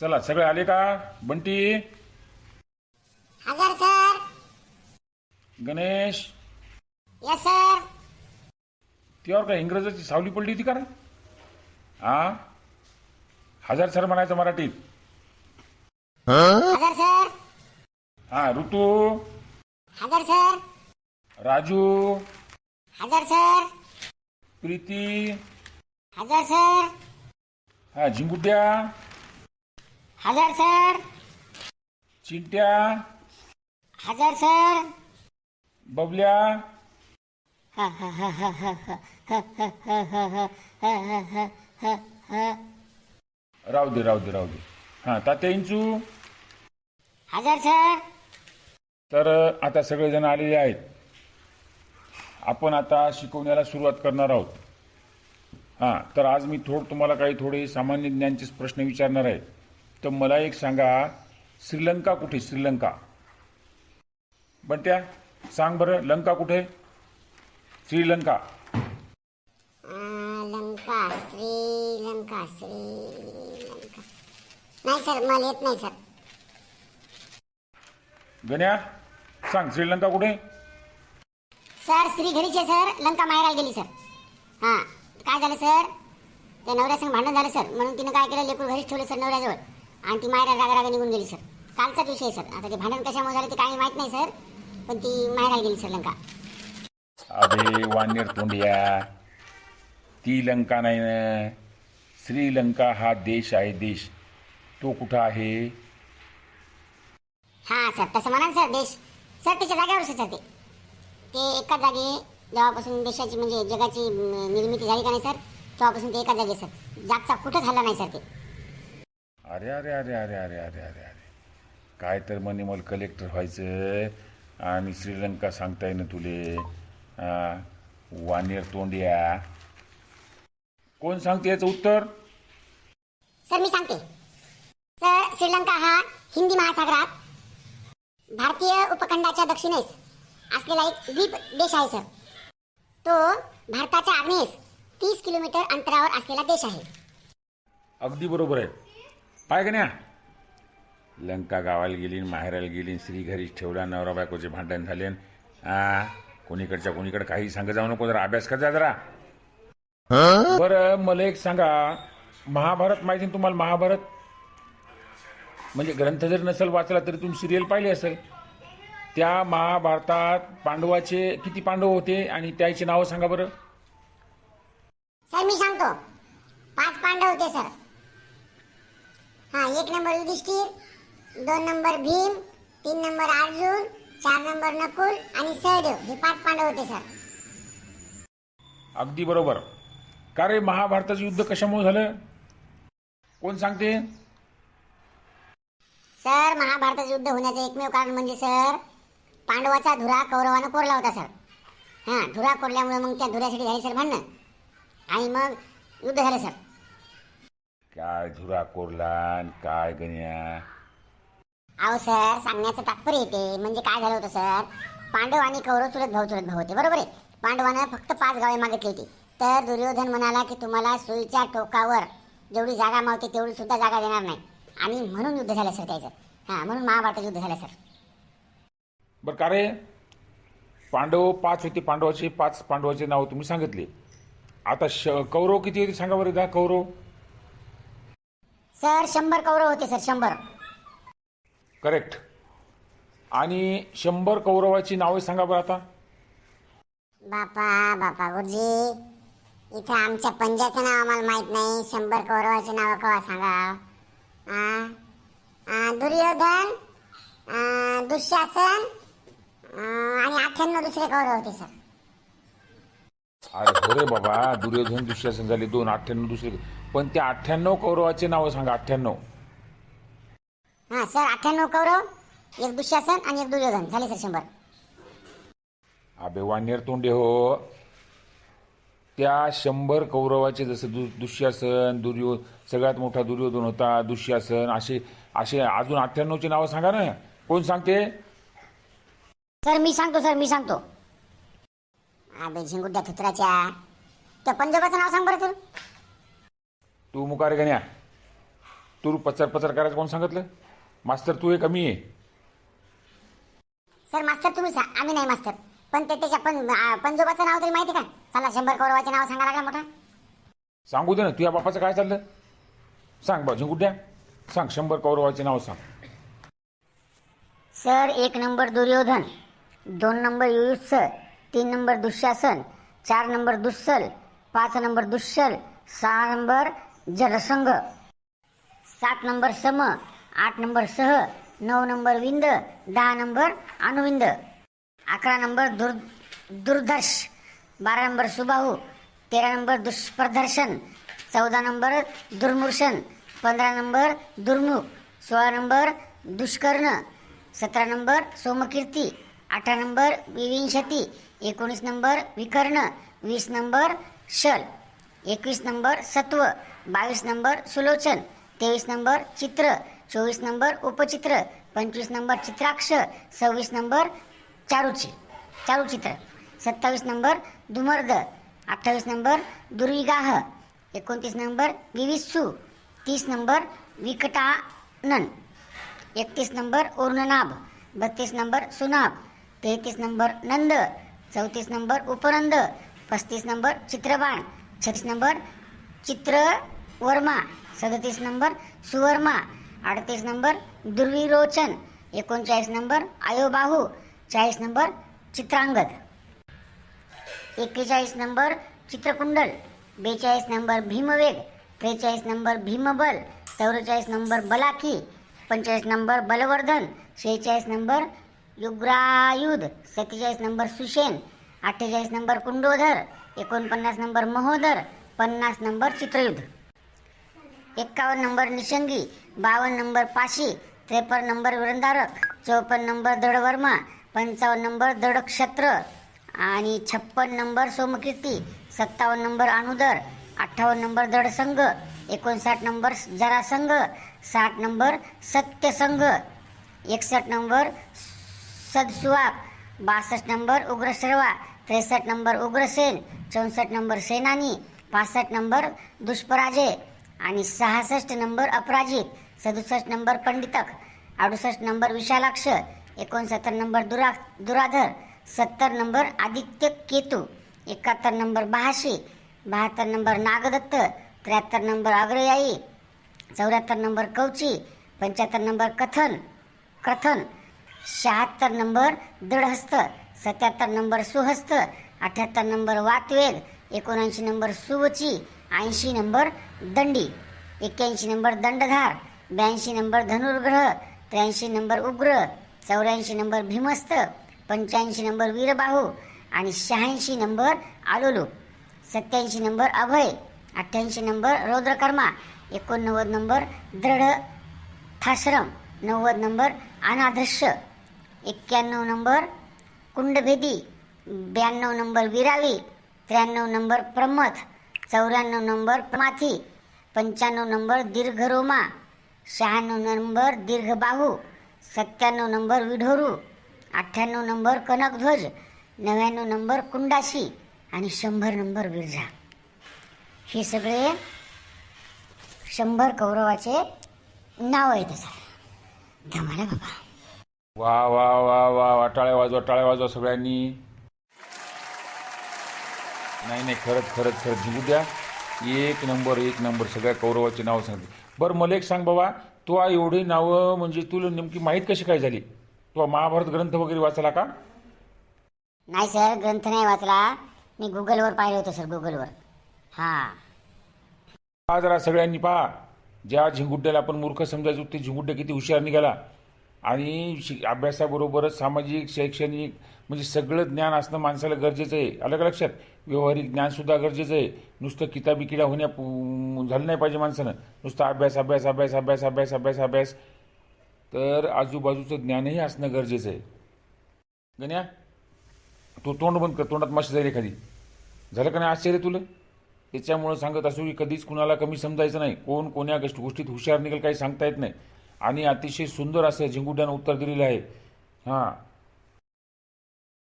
चला सगळे आले का? बंटी? हजर सर. गणेश? यस सर त्यावर काय इंग्रजाची सावली पडली होती का हा हजार सर म्हणायचं मराठीत. हजर सर. हा ऋतू? हजर सर. राजू? हजर सर. प्रीती? हजर सर. हा झिंगुट्या? हजर सर चिंट्या हजर सर बबल्या राहू दे राहू दे राहू दे हा तात्या इंचू हजर सर तर आता सगळेजण आलेले आहेत आपण आता शिकवण्याला सुरुवात करणार आहोत हां तर आज मी थोड तुम्हाला काही थोडे सामान्य ज्ञानचे प्रश्न विचारणार आहे तर मला एक सांगा श्रीलंका कुठे? श्रीलंका. बंट्या सांग बरं लंका कुठे? श्रीलंका. अं, लंका श्रीलंका श्रीलंका. नाही सर मला येत नाही सर. गण्या सांग श्रीलंका कुठे? सर स्त्री घरीचे सर लंका माहेराला गेली सर. हां काय झालं सर? त्या नवऱ्यासंग भांडण झालं सर. म्हणून तिनं काय केलं? लेकरू घरीच ठेवलं सर नवऱ्याजवळ. आणि ती माहेरा रागा रागा निघून गेली सर. कालचाच विषय सर. आता ते भांडण कशामुळे झालं ते काही माहीत नाही सर. पण ती माहेराला गेली सर लंका. अबे वानेर तोंडिया. ती लंका नाही ना. श्रीलंका हा देश आहे देश. तो कुठं आहे? हां सर. तसं म्हणा ना सर देश. सर त्याच्या जागेवर सर ते. ते एकाच जागी जेव्हापासून देशाची म्हणजे जगाची अं, निर्मिती झाली का नाही सर? तेव्हापासून ते एकाच जागी आहे, सर. जागचा कुठंच हल्ला नाही सर ते. अरे अरे अरे अरे अरे अरे अरे अरे. काय तर म्हणे मला कलेक्टर व्हायचं. आणि श्रीलंका सांगताय ना तुले. वानेर तोंडिया. कोण सांगते याचं उत्तर? सर मी सांगते. सर श्रीलंका हा हिंदी महासागरात भारतीय उपखंडाच्या दक्षिणेस असलेला एक द्वीप देश आहे सर. तो भारताच्या आग्नेयेस तीस किलोमीटर अंतरावर असलेला देश आहे. अगदी बरोबर आहे. पाय का न्या लंका गावाला गेली माहेराला गेली श्री घरीच ठेवला नवरा बायकोचे भांडण झाले आ कोणीकडच्या कोणीकडे काही सांग जाऊ नको जरा अभ्यास कर जा जरा. बरं मला एक सांगा महाभारत माहिती ना तुम्हाला महाभारत? म्हणजे ग्रंथ जर नसेल वाचला तरी तुम्ही सिरियल पाहिली असेल. त्या महाभारतात पांडवाचे किती पांडव होते आणि त्याचे नाव सांगा बरं. सर मी सांगतो. पाच पांडव होते सर. एक नंबर युधिष्ठिर दोन नंबर भीम तीन नंबर अर्जुन चार नंबर नकुल आणि सहदेव. हे पाच पांडव होते सर. अगदी बरोबर. का रे महाभारताचं युद्ध कशामुळे झालं? कोण सांगते? सर महाभारताचं युद्ध होण्याचं एकमेव कारण म्हणजे सर पांडवाचा धुरा कौरवानं कोरला होता सर. हां धुरा कोरल्यामुळे मग त्या धुऱ्यासाठी झाली सर भांडणं. आणि मग युद्ध झालं सर. काय धुरा कोरला काय गण्या? अहो सर सांगण्याचं तात्पर्य येते. म्हणजे काय झालं होतं सर? पांडव आणि कौरव चुलत भाऊ चुलत भाऊ होते. बरोबर आहे? पांडवानं फक्त पाच गावे मागितली होती. तर दुर्योधन म्हणाला की तुम्हाला सुईच्या टोकावर जेवढी जागा मावते तेवढी सुद्धा जागा देणार नाही. आणि म्हणून युद्ध झालं सर त्याचं. हां म्हणून महाभारताचं युद्ध झालं सर. बरं का रे? पांडव पाच होते पांडवाचे पाच पांडवाचे नाव तुम्ही सांगितले. आता श कौरव किती होते सांगा बरं दा कौरव. सर शंभर कौरव होते सर शंभर. करेक्ट आणि शंभर कौरवाची नावे सांगा बरं आता. बापा बापा गुरुजी. इथं आमच्या पंजाचं नाव आम्हाला माहीत नाही. शंभर कौरवाचे नाव कवा सांगा? आ? आ, दुर्योधन आ, दुःशासन आ, आणि अठ्ठ्याण्णव दुसरे कौरव होते सर. अरे हो रे बाबा दुर्योधन दुःशासन झाले दोन अठ्ठ्याण्णव दुसरे. पण त्या अठ्ठ्याण्णव कौरवाचे नावं सांगा अठ्ठ्याण्णव. हां सर अठ्ठ्याण्णव कौरव एक दुःशासन आणि एक दुर्योधन. झाले सर शंभर. अबे वानेर तोंडे हो. त्या शंभर कौरवाचे जसं दु दुःशासन दुर्यो सगळ्यात मोठा दुर्योधन होता दुःशासन असे असे अजून अठ्ठ्याण्णवची नावं सांगा ना. कोण सांगते? सर मी सांगतो सर मी सांगतो. अबे झिंगुड्या थुत्राच्या त्या पंजाबाचं नाव सांग बरं तू तू मुकार गण्या. तू पचार पचार करायचं कोण सांगितलं? मास्तर तू आहे कमी आहे. सर मास्तर तुम्ही सा आम्ही नाही मास्तर. पण ते त्याच्या पण आ, पंजोबाचं नाव तरी माहिती का? चला शंभर कौरवाचे नाव सांगा लागला मोठा. सांगू दे ना तुझ्या बापाचं काय चाललं? सांग बा झिंगुड्या सांग शंभर कौरवाचे नाव सांग. सर एक नंबर दुर्योधन दोन नंबर युयुत्स तीन नंबर दुःशासन चार नंबर दुस्सल पाच नंबर दुश्शल सहा नंबर जलसंघ सात नंबर सम आठ नंबर सह नऊ नंबर विंद दहा नंबर अनुविंद अकरा नंबर दुर् दुर्धर्ष बारा नंबर सुबाहू तेरा नंबर दुष्प्रदर्शन चौदा नंबर दुर्मूर्शन पंधरा नंबर दुर्मुख सोळा नंबर दुष्कर्ण सतरा नंबर सोमकीर्ती अठरा नंबर विविंशती एकोणीस नंबर विकर्ण. वीस नंबर शल. एकवीस नंबर सत्व. बावीस नंबर सुलोचन. तेवीस नंबर चित्र. चोवीस नंबर उपचित्र. पंचवीस नंबर चित्राक्ष. सव्वीस नंबर चारुची चारुचित्र. सत्तावीस नंबर दुमर्द. अठ्ठावीस नंबर दुर्विगाह. एकोणतीस नंबर विविस्सू. तीस नंबर विकटानन. एकतीस नंबर उर्णनाभ बत्तीस नंबर सुनाभ. तेहतीस नंबर नंद चौतीस नंबर उपनंद पस्तीस नंबर चित्रबाण छत्तीस नंबर चित्रवर्मा सदतीस नंबर सुवर्मा अडतीस नंबर दुर्विरोचन एकोणचाळीस नंबर आयोबाहू चाळीस नंबर चित्रांगद. एक्केचाळीस नंबर चित्रकुंडल बेचाळीस नंबर भीमवेग त्रेचाळीस नंबर भीमबल चौवेचाळीस नंबर बलाखी पंचेचाळीस नंबर बलवर्धन शेहेचाळीस नंबर युग्रायुध सत्तेचाळीस नंबर सुशेन अठ्ठेचाळीस नंबर कुंडोधर एकोणपन्नास नंबर महोदर पन्नास नंबर चित्रयुध. एक्कावन्न नंबर निशंगी बावन्न नंबर पाशी त्रेपन्न नंबर वृंदारक चौपन्न नंबर दडवर्मा पंचावन्न नंबर दडक्षत्र आणि छप्पन नंबर सोमकीर्ती सत्तावन्न नंबर अनुदर अठ्ठावन्न नंबर दडसंघ एकोणसाठ नंबर जरासंघ साठ नंबर सत्यसंघ एकसष्ट नंबर सदसुवाप बासष्ट नंबर उग्रशर्वा त्रेसष्ट नंबर उग्रसेन चौसष्ट नंबर सेनानी पासष्ट नंबर दुष्पराजय आणि सहासष्ट नंबर अपराजित सदुसष्ट नंबर पंडितक अडुसष्ट नंबर विशालाक्ष एकोणसत्तर नंबर दुरा दुराधर सत्तर नंबर आदित्य केतू एकाहत्तर नंबर बहाशी बहात्तर नंबर नागदत्त त्र्याहत्तर नंबर अग्रयाई चौऱ्याहत्तर नंबर कवची पंच्याहत्तर नंबर कथन कथन शहात्तर नंबर दृढहस्त सत्याहत्तर नंबर सुहस्त अठ्याहत्तर नंबर वातवेग एकोणऐंशी नंबर सुवची ऐंशी नंबर दंडी एक्क्याऐंशी नंबर दंडधार ब्याऐंशी नंबर धनुर्ग्रह त्र्याऐंशी नंबर उग्र चौऱ्याऐंशी नंबर भीमस्त पंच्याऐंशी नंबर वीरबाहू आणि शहाऐंशी नंबर आलोलू सत्याऐंशी नंबर अभय अठ्ठ्याऐंशी नंबर रौद्रकर्मा एकोणनव्वद नंबर दृढ थाश्रम नव्वद नंबर अनादृश्य. एक्क्याण्णव नंबर कुंडभेदी ब्याण्णव नंबर विरावी त्र्याण्णव नंबर प्रमथ चौऱ्याण्णव नंबर प्रमाथी पंच्याण्णव नंबर दीर्घरोमा शहाण्णव नंबर दीर्घबाहू सत्त्याण्णव नंबर विढोरू अठ्ठ्याण्णव नंबर कनकध्वज नव्याण्णव नंबर कुंडाशी आणि शंभर नंबर विरझा. हे सगळे शंभर कौरवाचे नाव आहेत. त्याचं धमाला बाबा. वा वा वा वा वा टाळ्या वाजवा टाळ्या वाजवा सगळ्यांनी. नाही नाही खरंच खरंच खरंच जिंकू द्या. एक नंबर एक नंबर सगळ्या कौरवाची नावं सांगते. बरं मला एक सांग बाबा तू आ एवढी नावं म्हणजे तुला नेमकी माहीत कशी काय झाली? तू महाभारत ग्रंथ वगैरे वाचला का? नाही सर ग्रंथ नाही वाचला. मी गुगलवर पाहिलं होतं सर गुगलवर. हां. जरा सगळ्यांनी पहा. ज्या झिंगुड्ड्याला आपण मूर्ख समजायचो ते झिंगुड्डे किती हुशार निघाला. आणि शि अभ्यासाबरोबरच सामाजिक शैक्षणिक म्हणजे सगळं ज्ञान असणं माणसाला गरजेचं आहे. अलग लक्षात? व्यावहारिक ज्ञानसुद्धा गरजेचं आहे. नुसतं किताबी किडा होण्या पु- झालं नाही पाहिजे माणसानं. नुसतं अभ्यास अभ्यास अभ्यास अभ्यास अभ्यास अभ्यास अभ्यास. तर आजूबाजूचं ज्ञानही असणं गरजेचं आहे. गण्या तू तोंड बंद कर. तोंडात माशी जाईल एखादी. झालं का नाही आश्चर्य तुला? त्याच्यामुळं सांगत असू की कधीच कुणाला कमी समजायचं नाही. कोण कोण्या गोष्टी गोष्टीत हुशार निघेल काही सांगता येत नाही. आणि अतिशय सुंदर असं झिंगुट्यानं उत्तर दिलेलं आहे. हां.